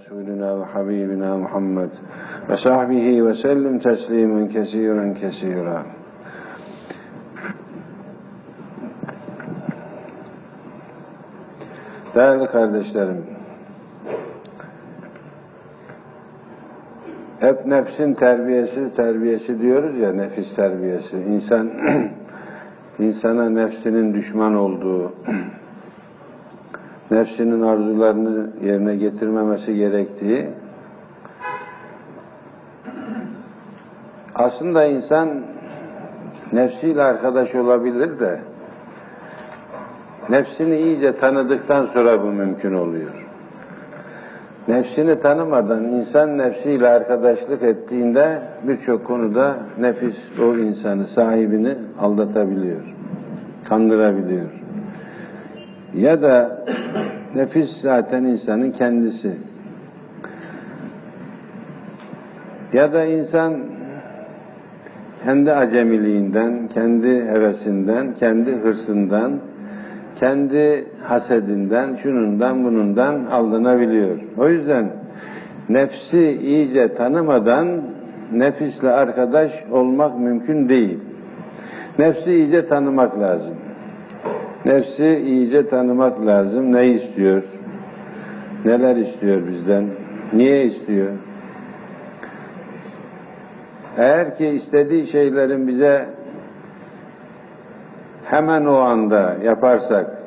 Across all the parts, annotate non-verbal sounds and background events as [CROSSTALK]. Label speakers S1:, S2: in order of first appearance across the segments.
S1: رسولنا وحبيبنا محمد وصحبه وسلم تسليما كثيرا كثيرا Değerli kardeşlerim, hep nefsin terbiyesi, terbiyesi diyoruz ya, nefis terbiyesi. İnsan, [CLEARS THROAT] insana nefsinin düşman olduğu, [CLEARS THROAT] nefsinin arzularını yerine getirmemesi gerektiği, aslında insan nefsiyle arkadaş olabilir de, nefsini iyice tanıdıktan sonra bu mümkün oluyor. Nefsini tanımadan insan nefsiyle arkadaşlık ettiğinde birçok konuda nefis o insanı, sahibini aldatabiliyor, kandırabiliyor. Ya da nefis zaten insanın kendisi. Ya da insan kendi acemiliğinden, kendi hevesinden, kendi hırsından, kendi hasedinden, şunundan bunundan aldanabiliyor. O yüzden nefsi iyice tanımadan nefisle arkadaş olmak mümkün değil. Nefsi iyice tanımak lazım. Nefsi iyice tanımak lazım. Ne istiyor? Neler istiyor bizden? Niye istiyor? Eğer ki istediği şeylerin bize hemen o anda yaparsak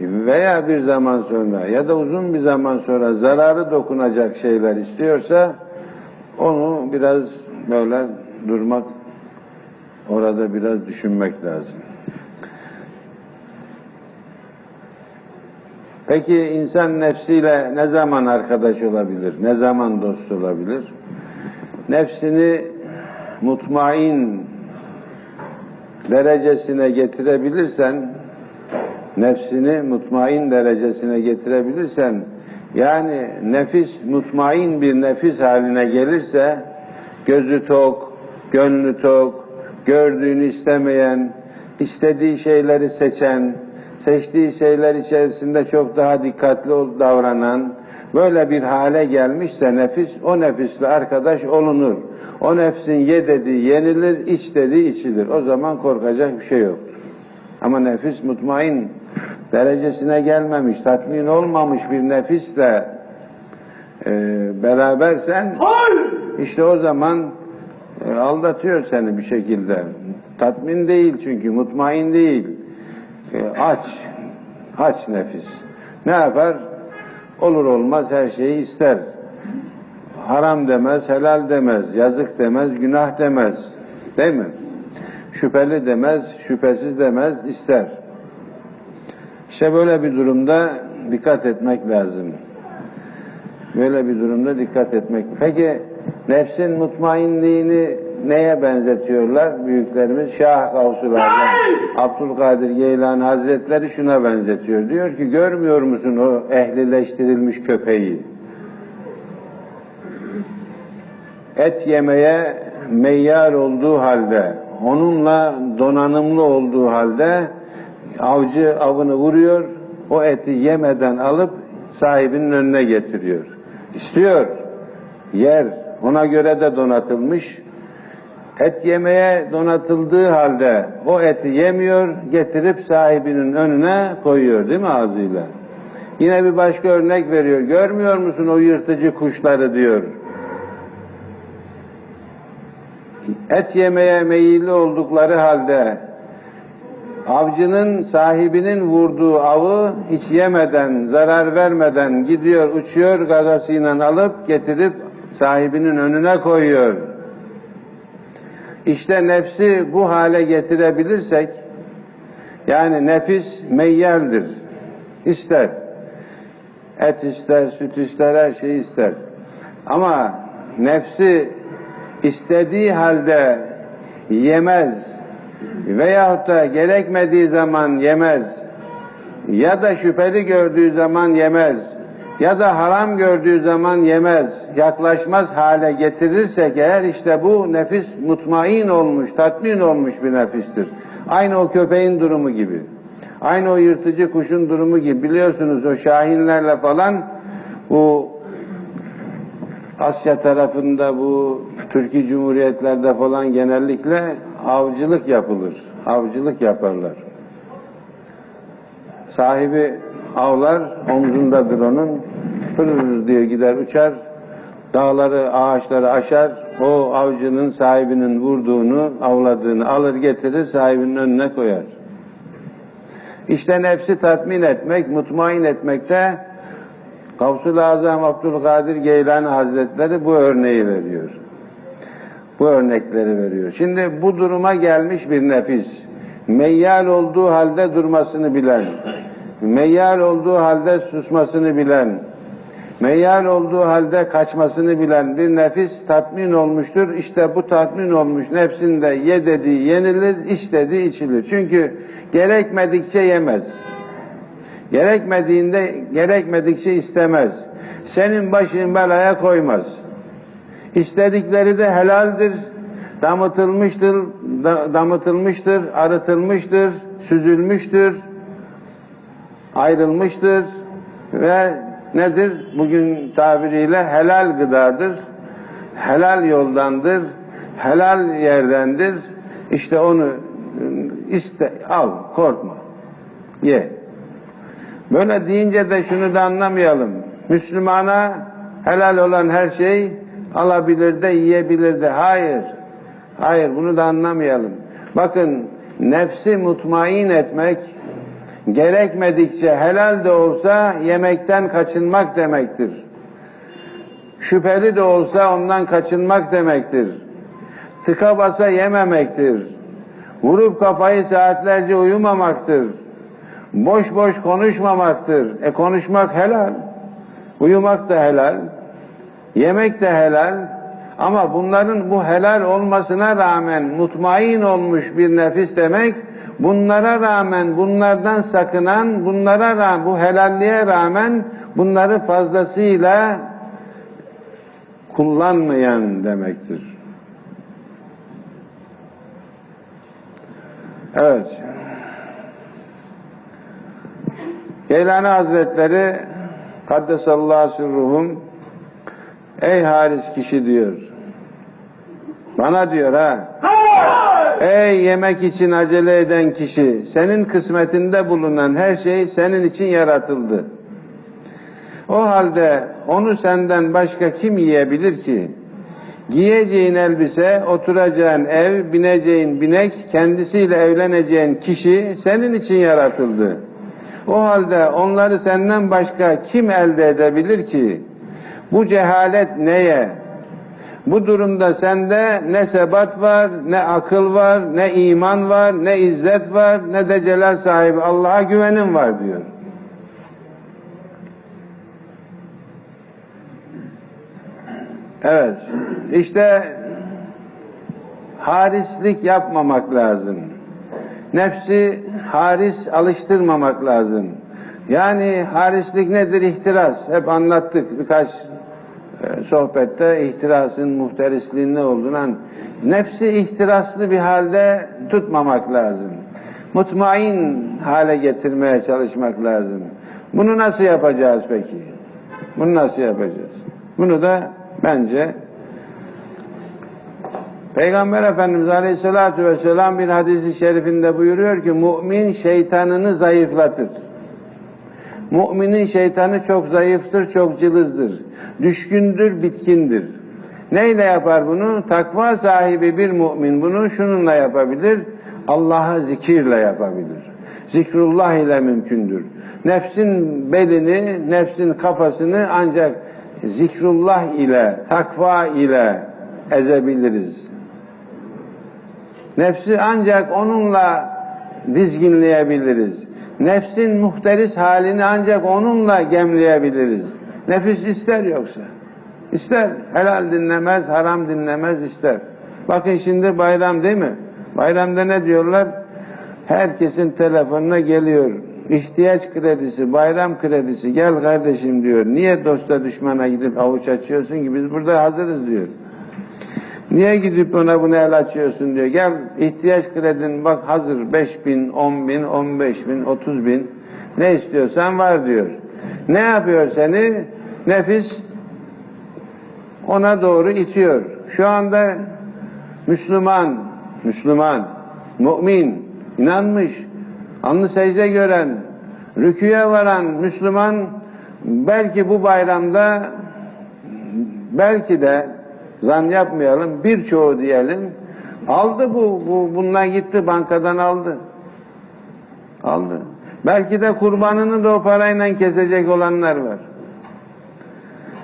S1: veya bir zaman sonra ya da uzun bir zaman sonra zararı dokunacak şeyler istiyorsa onu biraz böyle durmak orada biraz düşünmek lazım. Peki insan nefsiyle ne zaman arkadaş olabilir? Ne zaman dost olabilir? Nefsini mutmain derecesine getirebilirsen, nefsini mutmain derecesine getirebilirsen, yani nefis mutmain bir nefis haline gelirse, gözü tok, gönlü tok, gördüğünü istemeyen, istediği şeyleri seçen, seçtiği şeyler içerisinde çok daha dikkatli davranan, böyle bir hale gelmişse nefis, o nefisle arkadaş olunur. O nefsin ye dediği yenilir, iç dediği içilir. O zaman korkacak bir şey yoktur. Ama nefis mutmain derecesine gelmemiş, tatmin olmamış bir nefisle e, berabersen işte o zaman e, aldatıyor seni bir şekilde. Tatmin değil çünkü, mutmain değil. E, aç, aç nefis. Ne yapar? Olur olmaz her şeyi ister haram demez, helal demez, yazık demez, günah demez. Değil mi? Şüpheli demez, şüphesiz demez, ister. İşte böyle bir durumda dikkat etmek lazım. Böyle bir durumda dikkat etmek. Peki nefsin mutmainliğini neye benzetiyorlar büyüklerimiz? Şah Gavsulardan Abdülkadir Geylani Hazretleri şuna benzetiyor. Diyor ki görmüyor musun o ehlileştirilmiş köpeği? et yemeye meyyal olduğu halde, onunla donanımlı olduğu halde avcı avını vuruyor, o eti yemeden alıp sahibinin önüne getiriyor. İstiyor, yer, ona göre de donatılmış. Et yemeye donatıldığı halde o eti yemiyor, getirip sahibinin önüne koyuyor değil mi ağzıyla? Yine bir başka örnek veriyor. Görmüyor musun o yırtıcı kuşları diyor. et yemeye meyilli oldukları halde avcının sahibinin vurduğu avı hiç yemeden, zarar vermeden gidiyor, uçuyor, gagasıyla alıp getirip sahibinin önüne koyuyor. İşte nefsi bu hale getirebilirsek, yani nefis meyyeldir, ister. Et ister, süt ister, her şeyi ister. Ama nefsi istediği halde yemez veyahut da gerekmediği zaman yemez ya da şüpheli gördüğü zaman yemez ya da haram gördüğü zaman yemez, yaklaşmaz hale getirirsek eğer işte bu nefis mutmain olmuş, tatmin olmuş bir nefistir. Aynı o köpeğin durumu gibi. Aynı o yırtıcı kuşun durumu gibi. Biliyorsunuz o şahinlerle falan bu Asya tarafında bu Türkiye Cumhuriyetlerde falan genellikle avcılık yapılır. Avcılık yaparlar. Sahibi avlar omzundadır onun. Pırr diye gider uçar. Dağları, ağaçları aşar. O avcının sahibinin vurduğunu, avladığını alır getirir sahibinin önüne koyar. İşte nefsi tatmin etmek, mutmain etmekte Gavsul-i Azam Abdülkadir Geylani Hazretleri bu örneği veriyor. Bu örnekleri veriyor. Şimdi bu duruma gelmiş bir nefis, meyyal olduğu halde durmasını bilen, meyyal olduğu halde susmasını bilen, meyyal olduğu halde kaçmasını bilen bir nefis tatmin olmuştur. İşte bu tatmin olmuş nefsinde ye dediği yenilir, iç dediği içilir. Çünkü gerekmedikçe yemez. Gerekmediğinde, gerekmedikçe istemez. Senin başın belaya koymaz. İstedikleri de helaldir, damıtılmıştır, da, damıtılmıştır, arıtılmıştır, süzülmüştür, ayrılmıştır ve nedir? Bugün tabiriyle helal gıdadır, helal yoldandır, helal yerdendir. İşte onu iste, al, korkma, ye. Böyle deyince de şunu da anlamayalım. Müslümana helal olan her şey alabilir de yiyebilir de. Hayır. Hayır bunu da anlamayalım. Bakın nefsi mutmain etmek gerekmedikçe helal de olsa yemekten kaçınmak demektir. Şüpheli de olsa ondan kaçınmak demektir. Tıka basa yememektir. Vurup kafayı saatlerce uyumamaktır. Boş boş konuşmamaktır. E konuşmak helal. Uyumak da helal. Yemek de helal. Ama bunların bu helal olmasına rağmen mutmain olmuş bir nefis demek, bunlara rağmen bunlardan sakınan, bunlara rağmen bu helalliğe rağmen bunları fazlasıyla kullanmayan demektir. Evet. Geylani Hazretleri Kaddesallahu sirruhum Ey haris kişi diyor. Bana diyor ha. Ey yemek için acele eden kişi, senin kısmetinde bulunan her şey senin için yaratıldı. O halde onu senden başka kim yiyebilir ki? Giyeceğin elbise, oturacağın ev, bineceğin binek, kendisiyle evleneceğin kişi senin için yaratıldı. O halde onları senden başka kim elde edebilir ki? Bu cehalet neye? Bu durumda sende ne sebat var, ne akıl var, ne iman var, ne izzet var, ne de celal sahibi Allah'a güvenin var diyor. Evet, işte harislik yapmamak lazım. Nefsi haris alıştırmamak lazım. Yani harislik nedir? İhtiras. Hep anlattık birkaç sohbette ihtirasın muhterisliğin ne olduğunu nefsi ihtiraslı bir halde tutmamak lazım. Mutmain hale getirmeye çalışmak lazım. Bunu nasıl yapacağız peki? Bunu nasıl yapacağız? Bunu da bence Peygamber Efendimiz Aleyhisselatü Vesselam bir hadisi şerifinde buyuruyor ki mümin şeytanını zayıflatır. Müminin şeytanı çok zayıftır, çok cılızdır. Düşkündür, bitkindir. Neyle yapar bunu? Takva sahibi bir mümin bunu şununla yapabilir. Allah'a zikirle yapabilir. Zikrullah ile mümkündür. Nefsin belini, nefsin kafasını ancak zikrullah ile, takva ile ezebiliriz. Nefsi ancak onunla dizginleyebiliriz. Nefsin muhteris halini ancak onunla gemleyebiliriz. Nefis ister yoksa. İster. Helal dinlemez, haram dinlemez ister. Bakın şimdi bayram değil mi? Bayramda ne diyorlar? Herkesin telefonuna geliyor. İhtiyaç kredisi, bayram kredisi gel kardeşim diyor. Niye dosta düşmana gidip avuç açıyorsun ki biz burada hazırız diyor. Niye gidip ona bunu el açıyorsun diyor. Gel ihtiyaç kredin bak hazır 5 bin, 10 bin, 15 bin, 30 bin ne istiyorsan var diyor. Ne yapıyor seni? Nefis ona doğru itiyor. Şu anda Müslüman, Müslüman, mümin, inanmış, alnı secde gören, rüküye varan Müslüman belki bu bayramda belki de zan yapmayalım birçoğu diyelim aldı bu, bu bundan gitti bankadan aldı. Aldı. Belki de kurbanını da o parayla kesecek olanlar var.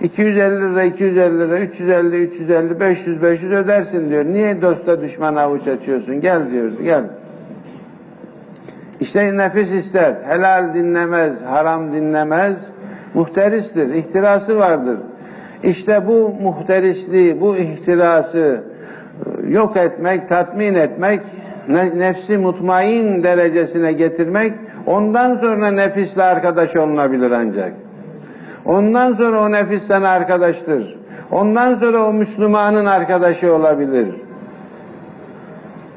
S1: 250 lira, 250 lira, 350, 350, 500, 500 ödersin diyor. Niye dosta düşmana avuç açıyorsun? Gel diyor, gel. İşte nefis ister. Helal dinlemez, haram dinlemez. Muhteristir, ihtirası vardır. İşte bu muhterisliği, bu ihtirası e, yok etmek, tatmin etmek, nefsi mutmain derecesine getirmek, ondan sonra nefisle arkadaş olunabilir ancak. Ondan sonra o nefis sana arkadaştır. Ondan sonra o Müslümanın arkadaşı olabilir.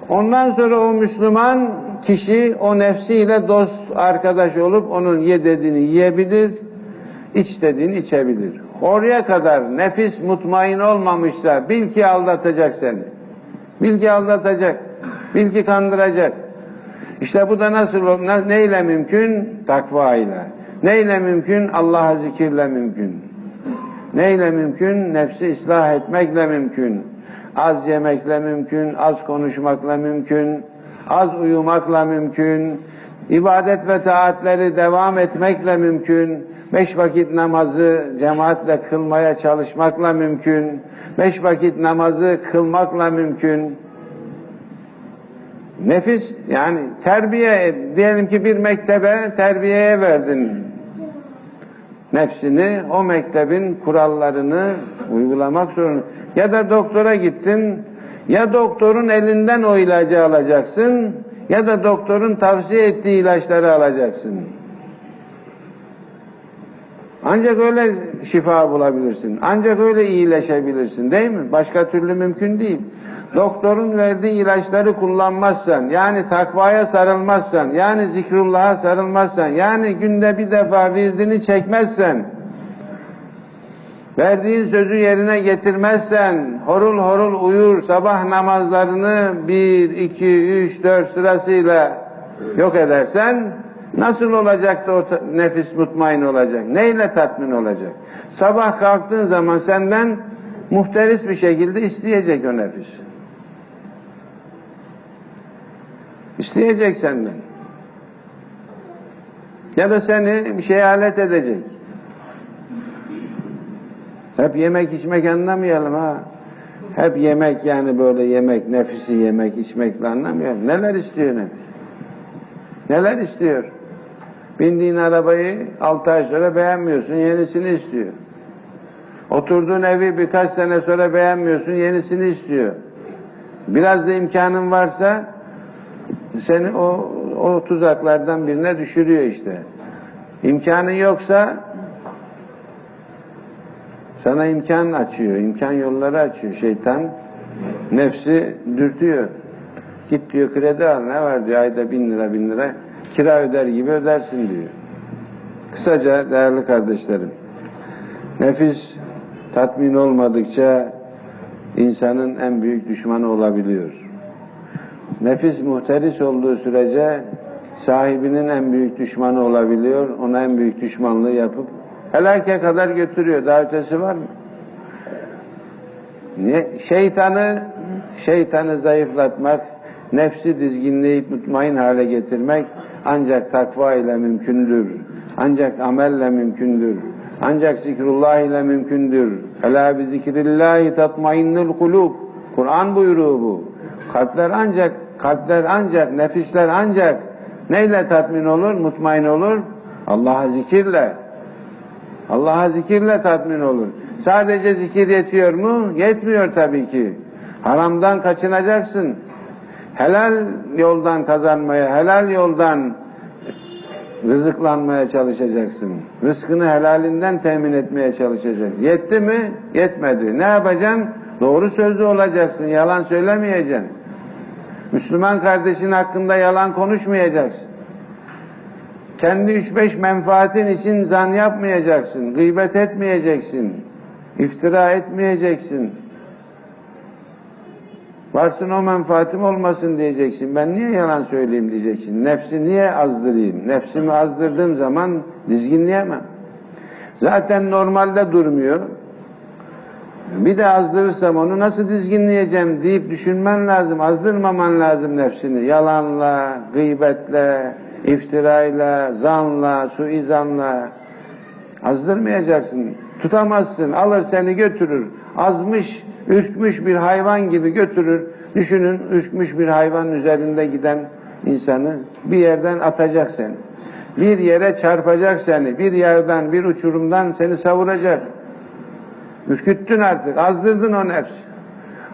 S1: Ondan sonra o Müslüman kişi o nefsiyle dost arkadaş olup onun ye dediğini yiyebilir, iç dediğini içebilir. Oraya kadar nefis mutmain olmamışsa bil ki aldatacak seni. Bil ki aldatacak. Bil ki kandıracak. İşte bu da nasıl neyle mümkün? Takva ile. Neyle mümkün? Allah'a zikirle mümkün. Neyle mümkün? Nefsi ıslah etmekle mümkün. Az yemekle mümkün, az konuşmakla mümkün, az uyumakla mümkün, ibadet ve taatleri devam etmekle mümkün, beş vakit namazı cemaatle kılmaya çalışmakla mümkün, beş vakit namazı kılmakla mümkün. Nefis yani terbiye diyelim ki bir mektebe terbiyeye verdin nefsini o mektebin kurallarını uygulamak zorunda. Ya da doktora gittin ya doktorun elinden o ilacı alacaksın ya da doktorun tavsiye ettiği ilaçları alacaksın. Ancak öyle şifa bulabilirsin. Ancak öyle iyileşebilirsin değil mi? Başka türlü mümkün değil. Doktorun verdiği ilaçları kullanmazsan, yani takvaya sarılmazsan, yani zikrullah'a sarılmazsan, yani günde bir defa virdini çekmezsen, verdiğin sözü yerine getirmezsen, horul horul uyur, sabah namazlarını bir, iki, üç, dört sırasıyla yok edersen, Nasıl olacak da o nefis mutmain olacak? Neyle tatmin olacak? Sabah kalktığın zaman senden muhteris bir şekilde isteyecek o nefis. İsteyecek senden. Ya da seni bir şeye alet edecek. Hep yemek içmek anlamayalım ha. Hep yemek yani böyle yemek, nefisi yemek, içmekle anlamayalım. Neler istiyor nefis? Neler istiyor? Bindiğin arabayı 6 ay sonra beğenmiyorsun, yenisini istiyor. Oturduğun evi birkaç sene sonra beğenmiyorsun, yenisini istiyor. Biraz da imkanın varsa seni o, o tuzaklardan birine düşürüyor işte. İmkanın yoksa sana imkan açıyor, imkan yolları açıyor şeytan. Nefsi dürtüyor. Git diyor kredi al ne var diyor ayda bin lira bin lira kira öder gibi ödersin diyor. Kısaca değerli kardeşlerim, nefis tatmin olmadıkça insanın en büyük düşmanı olabiliyor. Nefis muhteris olduğu sürece sahibinin en büyük düşmanı olabiliyor. Ona en büyük düşmanlığı yapıp helake kadar götürüyor. Daha ötesi var mı? Niye? Şeytanı şeytanı zayıflatmak, nefsi dizginleyip mutmain hale getirmek ancak takva ile mümkündür. Ancak amelle mümkündür. Ancak zikrullah ile mümkündür. Ela bi zikrillahi tatmainnul kulub. Kur'an buyruğu bu. Kalpler ancak kalpler ancak nefisler ancak neyle tatmin olur, mutmain olur? Allah'a zikirle. Allah'a zikirle tatmin olur. Sadece zikir yetiyor mu? Yetmiyor tabii ki. Haramdan kaçınacaksın helal yoldan kazanmaya, helal yoldan rızıklanmaya çalışacaksın. Rızkını helalinden temin etmeye çalışacaksın. Yetti mi? Yetmedi. Ne yapacaksın? Doğru sözlü olacaksın. Yalan söylemeyeceksin. Müslüman kardeşin hakkında yalan konuşmayacaksın. Kendi üç beş menfaatin için zan yapmayacaksın. Gıybet etmeyeceksin. İftira etmeyeceksin. Varsın o menfaatim olmasın diyeceksin. Ben niye yalan söyleyeyim diyeceksin. Nefsi niye azdırayım? Nefsimi azdırdığım zaman dizginleyemem. Zaten normalde durmuyor. Bir de azdırırsam onu nasıl dizginleyeceğim deyip düşünmen lazım. Azdırmaman lazım nefsini. Yalanla, gıybetle, iftirayla, zanla, suizanla azdırmayacaksın. Tutamazsın. Alır seni götürür. Azmış, ürkmüş bir hayvan gibi götürür. Düşünün ürkmüş bir hayvan üzerinde giden insanı bir yerden atacak seni. Bir yere çarpacak seni. Bir yerden, bir uçurumdan seni savuracak. Ürküttün artık, azdırdın o nefs.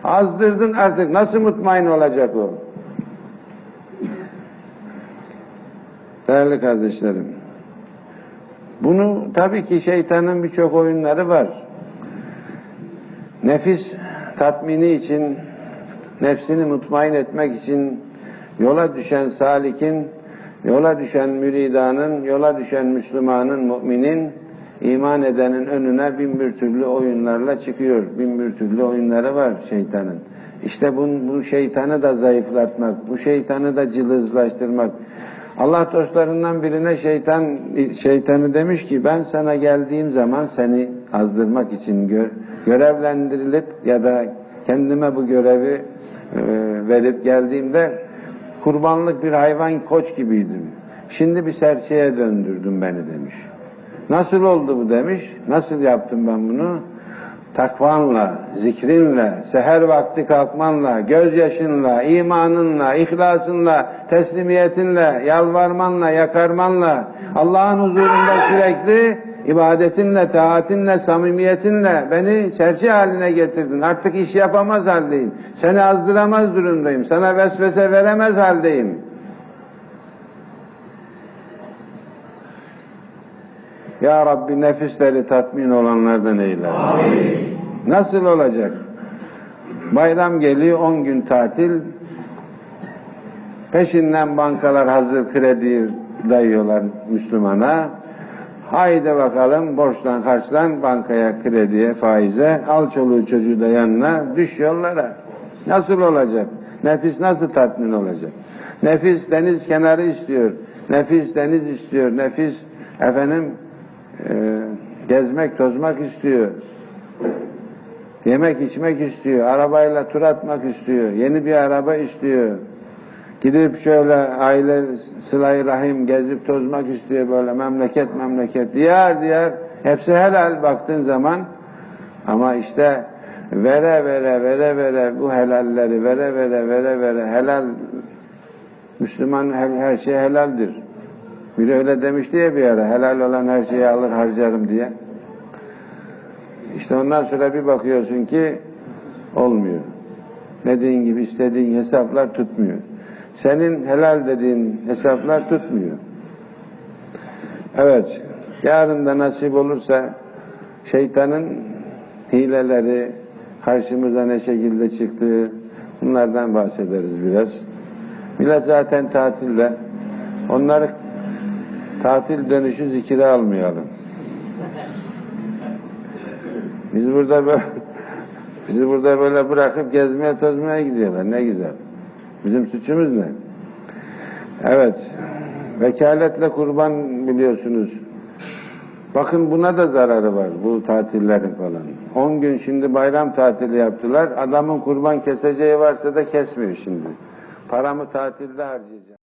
S1: Azdırdın artık, nasıl mutmain olacak o? Değerli kardeşlerim, bunu tabii ki şeytanın birçok oyunları var. Nefis tatmini için, nefsini mutmain etmek için yola düşen salikin, yola düşen müridanın, yola düşen Müslümanın, müminin, iman edenin önüne bin bir türlü oyunlarla çıkıyor. Bin bir türlü oyunları var şeytanın. İşte bu, bu şeytanı da zayıflatmak, bu şeytanı da cılızlaştırmak. Allah dostlarından birine şeytan şeytanı demiş ki ben sana geldiğim zaman seni azdırmak için gö görevlendirilip ya da kendime bu görevi e, verip geldiğimde kurbanlık bir hayvan koç gibiydim. Şimdi bir serçeye döndürdün beni demiş. Nasıl oldu bu demiş. Nasıl yaptım ben bunu? Takvanla, zikrinle, seher vakti kalkmanla, gözyaşınla, imanınla, ihlasınla, teslimiyetinle, yalvarmanla, yakarmanla, Allah'ın huzurunda sürekli ibadetinle, taatinle, samimiyetinle beni çerçe haline getirdin. Artık iş yapamaz haldeyim. Seni azdıramaz durumdayım. Sana vesvese veremez haldeyim. Ya Rabbi nefisleri tatmin olanlardan eyle. Amin. Nasıl olacak? Bayram geliyor 10 gün tatil. Peşinden bankalar hazır kredi dayıyorlar Müslümana. Haydi bakalım borçlan harçlan bankaya krediye faize al çoluğu çocuğu da yanına düş yollara. Nasıl olacak? Nefis nasıl tatmin olacak? Nefis deniz kenarı istiyor. Nefis deniz istiyor. Nefis efendim e, gezmek, tozmak istiyor. Yemek, içmek istiyor. Arabayla tur atmak istiyor. Yeni bir araba istiyor. Gidip şöyle aile sıla rahim gezip tozmak istiyor böyle memleket memleket diyar diyar. Hepsi helal baktığın zaman. Ama işte vere vere vere vere bu helalleri vere vere vere vere helal Müslüman her, her şey helaldir. Biri öyle demişti ya bir ara, helal olan her şeyi alır harcarım diye. İşte ondan sonra bir bakıyorsun ki olmuyor. Dediğin gibi istediğin hesaplar tutmuyor. Senin helal dediğin hesaplar tutmuyor. Evet, yarın da nasip olursa şeytanın hileleri karşımıza ne şekilde çıktığı bunlardan bahsederiz biraz. Millet zaten tatilde. Onları tatil dönüşü zikire almayalım. Biz burada böyle [LAUGHS] bizi burada böyle bırakıp gezmeye tozmaya gidiyorlar. Ne güzel. Bizim suçumuz ne? Evet. Vekaletle kurban biliyorsunuz. Bakın buna da zararı var bu tatillerin falan. 10 gün şimdi bayram tatili yaptılar. Adamın kurban keseceği varsa da kesmiyor şimdi. Paramı tatilde harcayacağım.